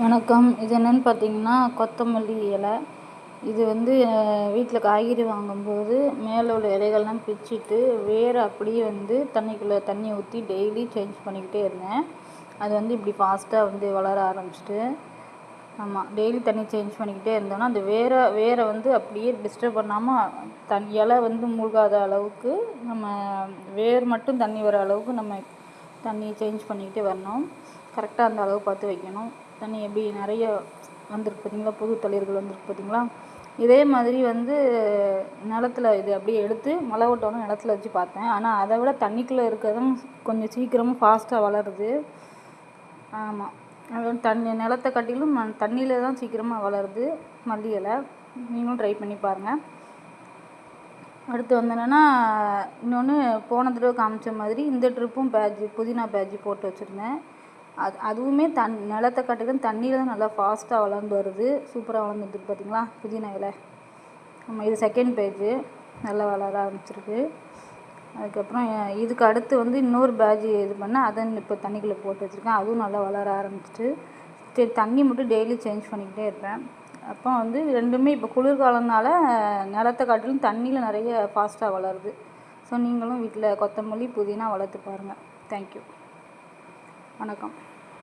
வணக்கம். இது என்னென்னு பார்த்தீங்கன்னா கொத்தமல்லி இலை. இது வந்து வீட்டில் காய்கறி வாங்கும்போது மேலே உள்ள இலைகள்லாம் பிச்சுட்டு வேறு அப்படியே வந்து தண்ணிக்குள்ளே தண்ணி ஊற்றி டெய்லி சேஞ்ச் பண்ணிக்கிட்டே இருந்தேன். அது வந்து இப்படி ஃபாஸ்ட்டாக வந்து வளர ஆரம்பிச்சிட்டு ஆமாம் டெய்லி தண்ணி சேஞ்ச் பண்ணிக்கிட்டே இருந்தோன்னா அந்த வேரை வேரை வந்து அப்படியே டிஸ்டர்ப் பண்ணாமல் தன் இலை வந்து மூழ்காத அளவுக்கு நம்ம வேர் மட்டும் தண்ணி வர அளவுக்கு நம்ம தண்ணி சேஞ்ச் பண்ணிக்கிட்டே வரணும். கரெக்டாக அந்த அளவு பார்த்து வைக்கணும். தண்ணி எப்படி நிறைய வந்திருக்கு பார்த்தீங்களா? புது தளிர்கள் வந்திருக்கு பார்த்தீங்களா? இதே மாதிரி வந்து நிலத்துல இது அப்படியே எடுத்து மழை விட்டோன்னே நிலத்துல வச்சு பார்த்தேன். ஆனால் அதை விட தண்ணிக்குள்ளே இருக்கிறதும் கொஞ்சம் சீக்கிரமாக ஃபாஸ்ட்டாக வளருது. ஆமாம் அது வந்து தண்ணி நிலத்தை காட்டிலும் தண்ணியில் தான் சீக்கிரமாக வளருது மல்லி இலை. நீங்களும் ட்ரை பண்ணி பாருங்கள் அடுத்து வந்து இன்னொன்று போன தடவை காமிச்ச மாதிரி இந்த ட்ரிப்பும் பேஜ் புதினா பேஜ் போட்டு வச்சுருந்தேன். அது அதுவுமே தன் நிலத்தை காட்டிலும் தண்ணியில் தான் நல்லா ஃபாஸ்ட்டாக வளர்ந்து வருது. சூப்பராக வளர்ந்துருக்கு பார்த்தீங்களா புதினா இலை. நம்ம இது செகண்ட் பேஜு நல்லா வளர ஆரம்பிச்சிருக்கு. அதுக்கப்புறம் இதுக்கு அடுத்து வந்து இன்னொரு பேஜ் இது பண்ணால் அதை இப்போ தண்ணிக்குள்ளே போட்டு வச்சுருக்கேன். அதுவும் நல்லா வளர ஆரம்பிச்சிட்டு சரி தண்ணி மட்டும் டெய்லி சேஞ்ச் பண்ணிக்கிட்டே இருப்பேன். அப்போ வந்து ரெண்டுமே இப்போ குளிர்காலம்னால நிலத்தை காட்டிலும் தண்ணியில் நிறைய ஃபாஸ்ட்டாக வளருது. ஸோ நீங்களும் வீட்டில் கொத்தமல்லி புதினா வளர்த்து பாருங்கள் தேங்க்யூ வணக்கம்.